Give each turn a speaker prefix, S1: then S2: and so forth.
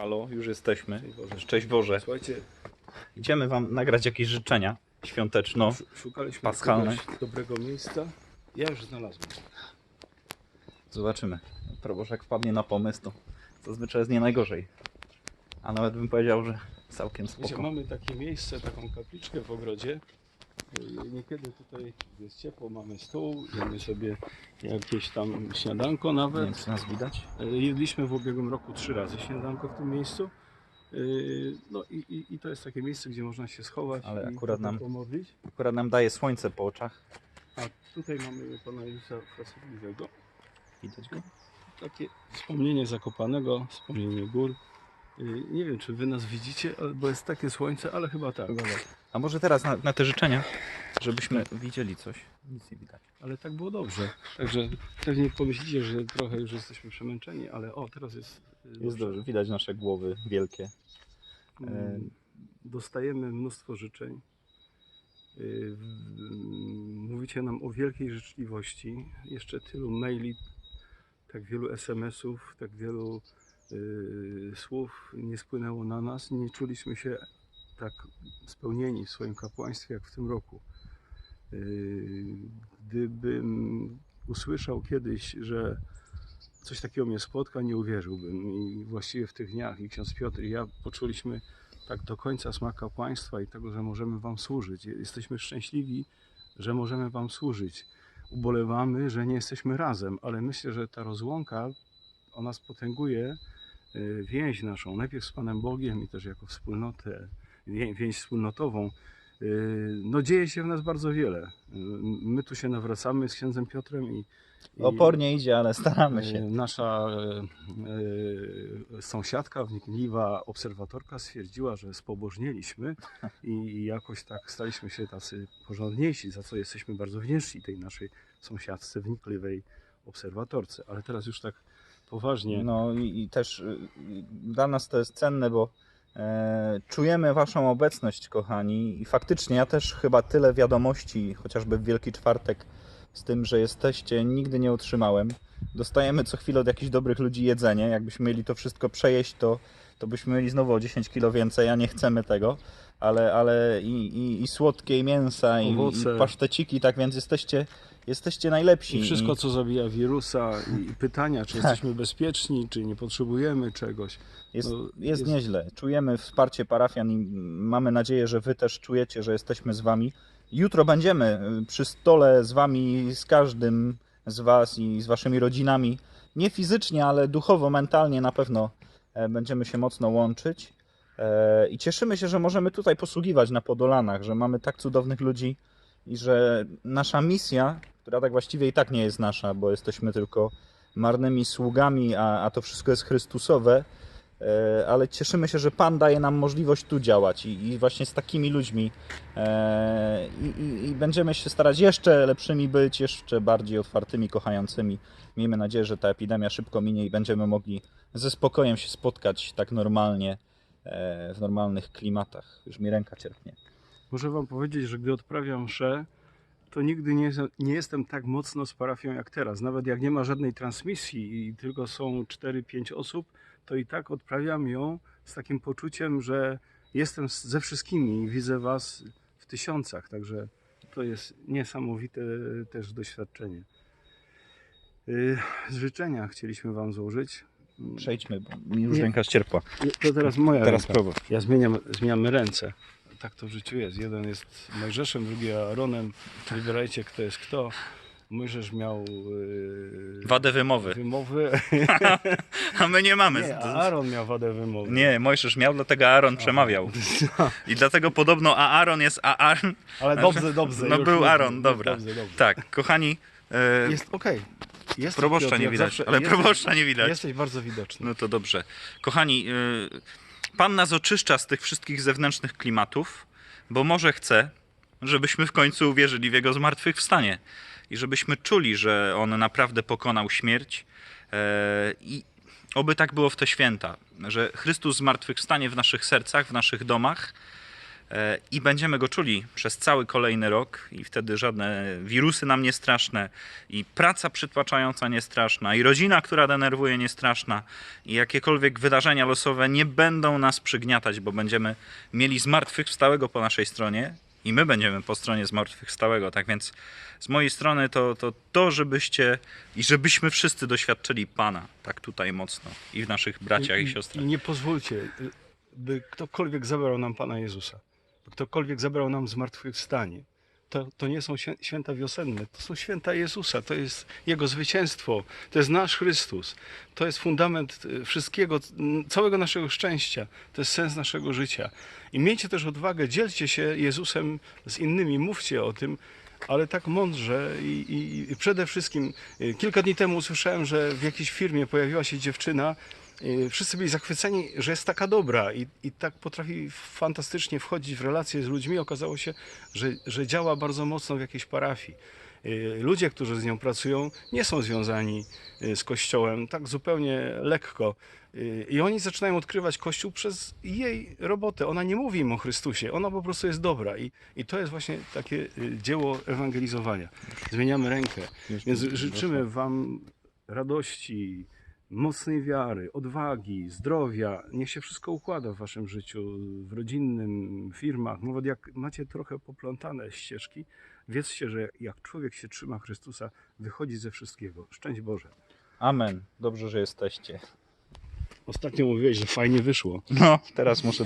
S1: Halo, już jesteśmy.
S2: Cześć Boże.
S1: Szczęść Boże.
S2: Słuchajcie,
S1: Idziemy wam nagrać jakieś życzenia świąteczno.
S2: sz- szukaliśmy
S1: Paschalne.
S2: dobrego miejsca. Ja już znalazłem.
S1: Zobaczymy. Proboszek wpadnie na pomysł, to zazwyczaj jest nie najgorzej. A nawet bym powiedział, że całkiem
S2: Wiecie,
S1: spoko.
S2: mamy takie miejsce, taką kapliczkę w ogrodzie. Yy, Niekiedy tutaj jest ciepło, mamy stół, jemy sobie jakieś tam śniadanko
S1: Nie
S2: nawet.
S1: wiem, czy nas widać.
S2: Yy, Jedliśmy w ubiegłym roku trzy razy śniadanko w tym miejscu. Yy, No i, i, i to jest takie miejsce, gdzie można się schować
S1: Ale
S2: i
S1: akurat nam-
S2: pomodlić.
S1: Akurat nam daje słońce po oczach.
S2: A tutaj mamy Pana Jezusa Chrystusa
S1: Widać go?
S2: Takie wspomnienie Zakopanego, wspomnienie gór. Yy, Nie wiem, czy wy nas widzicie, bo jest takie słońce, ale chyba tak.
S1: A może teraz na, na te życzenia, żebyśmy widzieli coś. Nic nie widać.
S2: Ale tak było dobrze. Także pewnie pomyślicie, że trochę już jesteśmy przemęczeni, ale o, teraz jest, yy,
S1: Jest dobrze, widać nasze głowy wielkie.
S2: Mm, Dostajemy mnóstwo życzeń. Mm, Mówicie nam o wielkiej życzliwości. Jeszcze tylu maili, tak wielu SMS-ów, tak wielu słów nie spłynęło na nas. Nie czuliśmy się tak spełnieni w swoim kapłaństwie jak w tym roku. Yy, Gdybym usłyszał kiedyś, że coś takiego mnie spotka, nie uwierzyłbym. I właściwie w tych dniach i ksiądz Piotr i ja poczuliśmy tak do końca smak kapłaństwa i tego, że możemy Wam służyć. Jesteśmy szczęśliwi, że możemy Wam służyć. Ubolewamy, że nie jesteśmy razem, ale myślę, że ta rozłąka, ona spotęguje y, więź naszą, najpierw z Panem Bogiem i też jako wspólnotę, wię- więź wspólnotową. Y, No dzieje się w nas bardzo wiele. Y, My tu się nawracamy z księdzem Piotrem i, i
S1: Opornie idzie, ale staramy się.
S2: Nasza sąsiadka, wnikliwa obserwatorka stwierdziła, że spobożnieliśmy i i jakoś tak staliśmy się tacy porządniejsi, za co jesteśmy bardzo wdzięczni tej naszej sąsiadce, wnikliwej obserwatorce. Ale teraz już tak poważnie.
S1: No i, i też y, y, dla nas to jest cenne, bo e, czujemy Waszą obecność, kochani. I faktycznie ja też chyba tyle wiadomości, chociażby w Wielki Czwartek, z tym, że jesteście, nigdy nie otrzymałem. Dostajemy co chwilę od jakichś dobrych ludzi jedzenie. Jakbyśmy mieli to wszystko przejeść, to, to byśmy mieli znowu o 10 kilo więcej, a nie chcemy tego. Ale, ale i, i, i słodkie mięsa, i, i paszteciki, tak więc jesteście, jesteście najlepsi.
S2: I wszystko,
S1: I-
S2: co zabija wirusa, i pytania, czy
S1: Tak.
S2: jesteśmy bezpieczni, czy nie potrzebujemy czegoś.
S1: Jest,
S2: No,
S1: jest,
S2: jest-
S1: nieźle. Czujemy wsparcie parafian i mamy nadzieję, że Wy też czujecie, że jesteśmy z Wami. Jutro będziemy y, przy stole z Wami, z każdym z Was i z Waszymi rodzinami. Nie fizycznie, ale duchowo, mentalnie na pewno będziemy się mocno łączyć. E, I cieszymy się, że możemy tutaj posługiwać na Podolanach, że mamy tak cudownych ludzi i że nasza misja, która tak właściwie i tak nie jest nasza, bo jesteśmy tylko marnymi sługami, a, a to wszystko jest Chrystusowe, e, ale cieszymy się, że Pan daje nam możliwość tu działać i, i właśnie z takimi ludźmi e, i, i, i będziemy się starać jeszcze lepszymi być, jeszcze bardziej otwartymi, kochającymi. Miejmy nadzieję, że ta epidemia szybko minie i będziemy mogli ze spokojem się spotkać tak normalnie e, w normalnych klimatach. Już mi ręka cierpnie.
S2: Muszę Wam powiedzieć, że gdy odprawiam mszę, to nigdy nie, nie jestem tak mocno z parafią jak teraz. Nawet jak nie ma żadnej transmisji i tylko są 4-5 osób, to i tak odprawiam ją z takim poczuciem, że jestem ze wszystkimi i widzę Was w tysiącach. Także to jest niesamowite też doświadczenie. Yy, Życzenia chcieliśmy Wam złożyć.
S1: Przejdźmy, bo mi już
S2: Nie.
S1: ręka ścierpła.
S2: To teraz moja
S1: Teraz
S2: ręka. Ja zmieniam, zmieniamy ręce. Tak to w życiu jest. Jeden jest Mojżeszem, drugi Aaronem. Wybierajcie, kto jest kto. Mojżesz miał yy,
S1: Wadę wymowy.
S2: wymowy.
S1: A my nie mamy.
S2: Nie, a Aaron miał wadę wymowy.
S1: Nie, Mojżesz miał, dlatego Aaron przemawiał. I dlatego podobno Aaron jest Aaron.
S2: Ale dobrze, dobrze.
S1: No był. Aaron, dobra.
S2: Dobrze, dobrze.
S1: Tak, kochani, e,
S2: Jest okej. Jest
S1: proboszcza nie widać, ale proboszcza nie widać.
S2: Jesteś bardzo widoczny.
S1: No to dobrze. Kochani, y, Pan nas oczyszcza z tych wszystkich zewnętrznych klimatów, bo może chce, żebyśmy w końcu uwierzyli w Jego zmartwychwstanie i żebyśmy czuli, że On naprawdę pokonał śmierć. E, i oby tak było w te święta, że Chrystus zmartwychwstanie w naszych sercach, w naszych domach e, i będziemy go czuli przez cały kolejny rok i wtedy żadne wirusy nam nie straszne i praca przytłaczająca nie straszna i rodzina, która denerwuje nie straszna i jakiekolwiek wydarzenia losowe nie będą nas przygniatać, bo będziemy mieli zmartwychwstałego po naszej stronie i my będziemy po stronie zmartwychwstałego. Tak więc z mojej strony to to, to żebyście i żebyśmy wszyscy doświadczyli Pana tak tutaj mocno i w naszych braciach i, siostrach.
S2: I nie pozwólcie, by ktokolwiek zabrał nam Pana Jezusa, by ktokolwiek zabrał nam zmartwychwstanie. To, to nie są świę- święta wiosenne, to są święta Jezusa, to jest Jego zwycięstwo, to jest nasz Chrystus, to jest fundament y, wszystkiego, całego naszego szczęścia, to jest sens naszego życia. I miejcie też odwagę, dzielcie się Jezusem z innymi, mówcie o tym, ale tak mądrze i, i, i przede wszystkim y, kilka dni temu usłyszałem, że w jakiejś firmie pojawiła się dziewczyna, wszyscy byli zachwyceni, że jest taka dobra i, i tak potrafi fantastycznie wchodzić w relacje z ludźmi. Okazało się, że, że działa bardzo mocno w jakiejś parafii. Y, Ludzie, którzy z nią pracują, nie są związani y, z Kościołem tak zupełnie lekko. Y, I oni zaczynają odkrywać Kościół przez jej robotę. Ona nie mówi im o Chrystusie, ona po prostu jest dobra. I, i to jest właśnie takie y, dzieło ewangelizowania. Zmieniamy rękę. Więc życzymy Wam radości, mocnej wiary, odwagi, zdrowia. Niech się wszystko układa w Waszym życiu, w rodzinnym, firmach. Nawet jak macie trochę poplątane ścieżki, wiedzcie, że jak człowiek się trzyma Chrystusa, wychodzi ze wszystkiego. Szczęść Boże.
S1: Amen. Dobrze, że jesteście.
S2: Ostatnio mówiłeś, że fajnie wyszło.
S1: No, teraz muszę